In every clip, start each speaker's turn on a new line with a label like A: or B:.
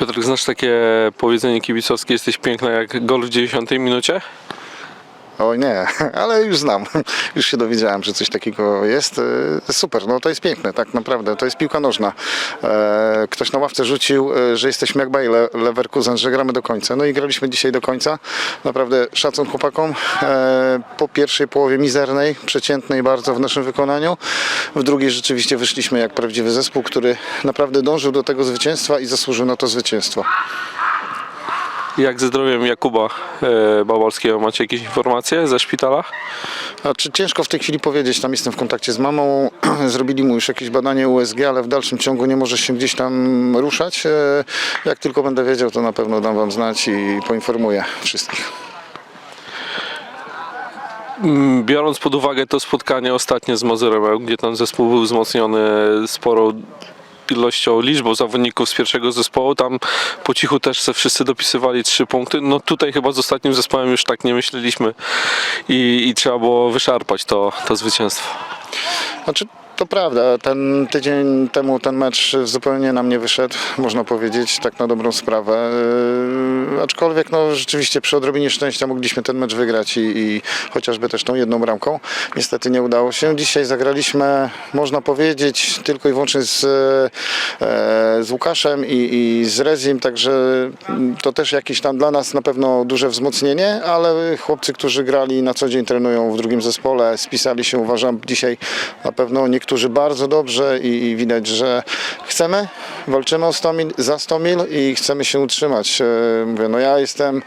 A: Piotr, znasz takie powiedzenie kibicowskie, jesteś piękna jak gol w 90 minucie?
B: Oj nie, ale już znam. Już się dowiedziałem, że coś takiego jest. E, Super, no to jest piękne, tak naprawdę. To jest piłka nożna. E, Ktoś na ławce rzucił, e, że jesteśmy jak Bayer Leverkusen, że gramy do końca. No i graliśmy dzisiaj do końca. Naprawdę szacun chłopakom. Po pierwszej połowie mizernej, przeciętnej bardzo w naszym wykonaniu. W drugiej rzeczywiście wyszliśmy jak prawdziwy zespół, który naprawdę dążył do tego zwycięstwa i zasłużył na to zwycięstwo.
A: Jak ze zdrowiem Jakuba e? Macie jakieś informacje ze szpitala?
B: Znaczy, ciężko w tej chwili powiedzieć, tam jestem w kontakcie z mamą, zrobili mu już jakieś badanie USG, ale w dalszym ciągu nie może się gdzieś tam ruszać. E, Jak tylko będę wiedział, to na pewno dam wam znać i poinformuję wszystkich.
A: Mm, Biorąc pod uwagę to spotkanie ostatnie z Mazurem, gdzie tam zespół był wzmocniony sporą ilością, liczbą zawodników z pierwszego zespołu, tam po cichu też se wszyscy dopisywali trzy punkty. No tutaj chyba z ostatnim zespołem już tak nie myśleliśmy i, i trzeba było wyszarpać to, to zwycięstwo.
B: Znaczy, to prawda, ten tydzień temu ten mecz zupełnie nam nie wyszedł, można powiedzieć, tak na dobrą sprawę. Yy, aczkolwiek no, rzeczywiście przy odrobinie szczęścia mogliśmy ten mecz wygrać i, i chociażby też tą jedną bramką. Niestety nie udało się. Dzisiaj zagraliśmy, można powiedzieć, tylko i wyłącznie z, e, z Łukaszem i, i z Rezim, także to też jakieś tam dla nas na pewno duże wzmocnienie, ale chłopcy, którzy grali na co dzień trenują w drugim zespole, spisali się uważam dzisiaj na pewno niektórzy bardzo dobrze i, i widać, że chcemy, walczymy o 100 mil, za 100 mil i chcemy się utrzymać. E, Mówię, no ja jestem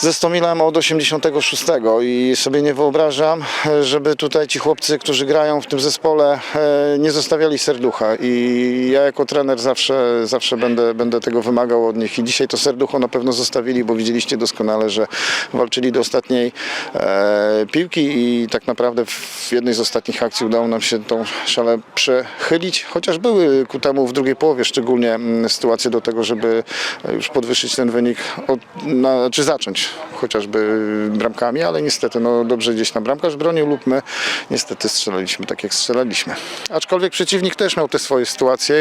B: ze Stomilem od 86 i sobie nie wyobrażam, żeby tutaj ci chłopcy, którzy grają w tym zespole, e, nie zostawiali serducha. I ja jako trener zawsze, zawsze będę, będę tego wymagał od nich. I dzisiaj to serducho na pewno zostawili, bo widzieliście doskonale, że walczyli do ostatniej e, piłki i tak naprawdę w jednej z ostatnich akcji udało nam się tą szalę przechylić, chociaż były ku temu w drugiej połowie szczególnie mm, sytuacje do tego, żeby już podwyższyć ten wynik, od, na, czy zacząć chociażby bramkami, ale niestety no, dobrze gdzieś na bramkarz bronił lub my niestety strzelaliśmy tak jak strzelaliśmy. Aczkolwiek przeciwnik też miał te swoje sytuacje.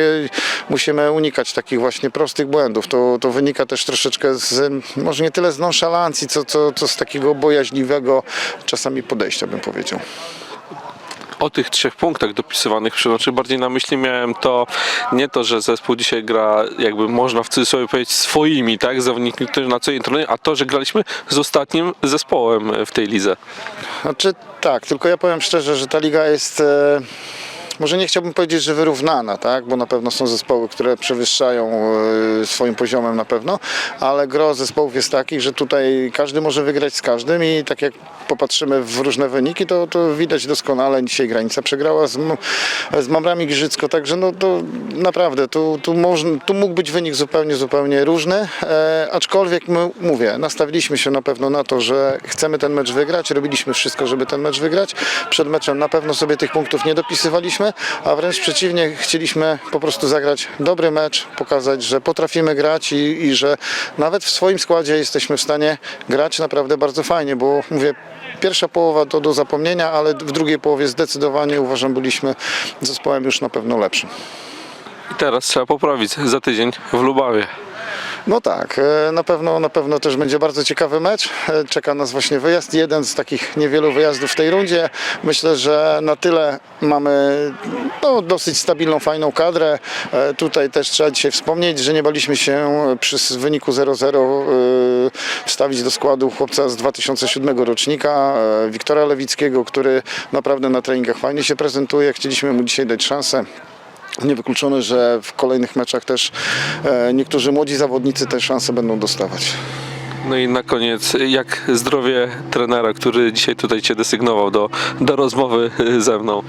B: Musimy unikać takich właśnie prostych błędów. To, to wynika też troszeczkę z, może nie tyle z nonszalancji, co, co, co z takiego bojaźliwego czasami podejścia bym powiedział.
A: O tych trzech punktach dopisywanych przy nocy bardziej na myśli miałem to nie to, że zespół dzisiaj gra jakby można w cudzysłowie powiedzieć swoimi, tak, zawodnikami, którzy na co dzień a to, że graliśmy z ostatnim zespołem w tej lidze.
B: Znaczy tak, tylko ja powiem szczerze, że ta liga jest. E... Może nie chciałbym powiedzieć, że wyrównana, tak? bo na pewno są zespoły, które przewyższają e, swoim poziomem na pewno, ale gro zespołów jest takich, że tutaj każdy może wygrać z każdym i tak jak popatrzymy w różne wyniki, to, to widać doskonale. Dzisiaj granica przegrała z, z Mamrami Giżycko, także no to naprawdę tu, tu, można, tu mógł być wynik zupełnie, zupełnie różny, e, aczkolwiek my, mówię, nastawiliśmy się na pewno na to, że chcemy ten mecz wygrać, robiliśmy wszystko, żeby ten mecz wygrać. Przed meczem na pewno sobie tych punktów nie dopisywaliśmy, a wręcz przeciwnie, chcieliśmy po prostu zagrać dobry mecz, pokazać, że potrafimy grać i, i że nawet w swoim składzie jesteśmy w stanie grać naprawdę bardzo fajnie, bo mówię, pierwsza połowa to do zapomnienia, ale w drugiej połowie zdecydowanie uważam byliśmy zespołem już na pewno lepszym.
A: I teraz trzeba poprawić za tydzień w Lubawie.
B: No tak, e, na pewno, na pewno też będzie bardzo ciekawy mecz. E, Czeka nas właśnie wyjazd, jeden z takich niewielu wyjazdów w tej rundzie. Myślę, że na tyle mamy no, dosyć stabilną, fajną kadrę. E, Tutaj też trzeba dzisiaj wspomnieć, że nie baliśmy się przy wyniku 0-0 e, wstawić do składu chłopca z 2007 rocznika, Wiktora Lewickiego, który naprawdę na treningach fajnie się prezentuje. Chcieliśmy mu dzisiaj dać szansę. Niewykluczone, że w kolejnych meczach też e, niektórzy młodzi zawodnicy te szanse będą dostawać.
A: No i na koniec, jak zdrowie trenera, który dzisiaj tutaj Cię desygnował do, do rozmowy ze mną?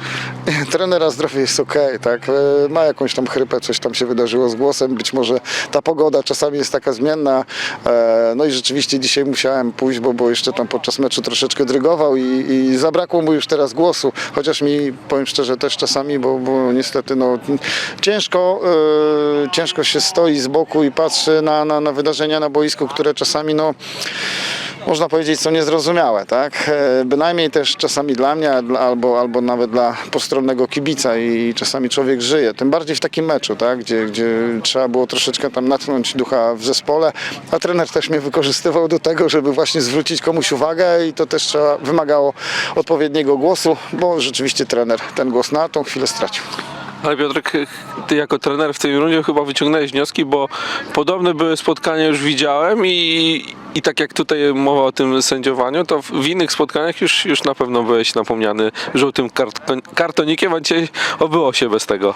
B: Trenera zdrowie jest ok, tak? E, Ma jakąś tam chrypę, coś tam się wydarzyło z głosem. Być może ta pogoda czasami jest taka zmienna. E, No i rzeczywiście dzisiaj musiałem pójść, bo, bo jeszcze tam podczas meczu troszeczkę drygował i, i zabrakło mu już teraz głosu. Chociaż mi, powiem szczerze, też czasami, bo, bo niestety no, ciężko, e, ciężko się stoi z boku i patrzy na, na, na wydarzenia na boisku, które czasami no, można powiedzieć, są niezrozumiałe, tak? E, Bynajmniej też czasami dla mnie, albo, albo nawet dla postronnego kibica i czasami człowiek żyje. Tym bardziej w takim meczu, tak? Gdzie, gdzie trzeba było troszeczkę tam natchnąć ducha w zespole, a trener też mnie wykorzystywał do tego, żeby właśnie zwrócić komuś uwagę i to też trzeba, wymagało odpowiedniego głosu, bo rzeczywiście trener ten głos na tą chwilę stracił.
A: Ale Piotrek, ty jako trener w tej rundzie chyba wyciągnąłeś wnioski, bo podobne były spotkania już widziałem i, i tak jak tutaj mowa o tym sędziowaniu, to w innych spotkaniach już, już na pewno byłeś napomniany żółtym kart, kartonikiem, a dzisiaj obyło się bez tego.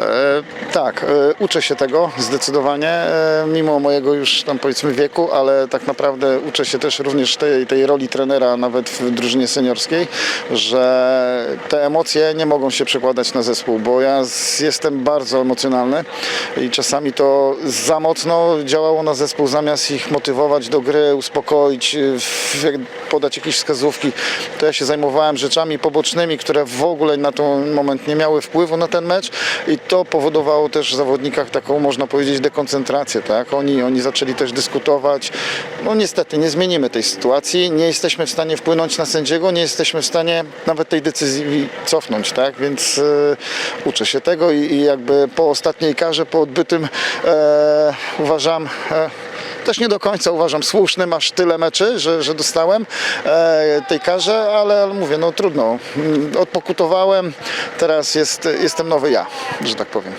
B: E, tak, e, uczę się tego zdecydowanie, e, mimo mojego już tam powiedzmy wieku, ale tak naprawdę uczę się też również tej, tej roli trenera nawet w drużynie seniorskiej, że te emocje nie mogą się przekładać na zespół, bo ja z, jestem bardzo emocjonalny i czasami to za mocno działało na zespół, zamiast ich motywować do uspokoić, e, w- jak podać jakieś wskazówki, to ja się zajmowałem rzeczami pobocznymi, które w ogóle na ten moment nie miały wpływu na ten mecz i to powodowało też w zawodnikach taką, można powiedzieć, dekoncentrację, tak? Oni, oni zaczęli też dyskutować. No niestety, nie zmienimy tej sytuacji, nie jesteśmy w stanie wpłynąć na sędziego, nie jesteśmy w stanie nawet tej decyzji cofnąć, tak? Więc e, uczę się tego i, i jakby po ostatniej karze, po odbytym e, uważam... E, też nie do końca uważam słusznym aż tyle meczy, że, że dostałem e, tej karze, ale, ale mówię, no trudno. Mm, Odpokutowałem, teraz jest, jestem nowy ja, że tak powiem.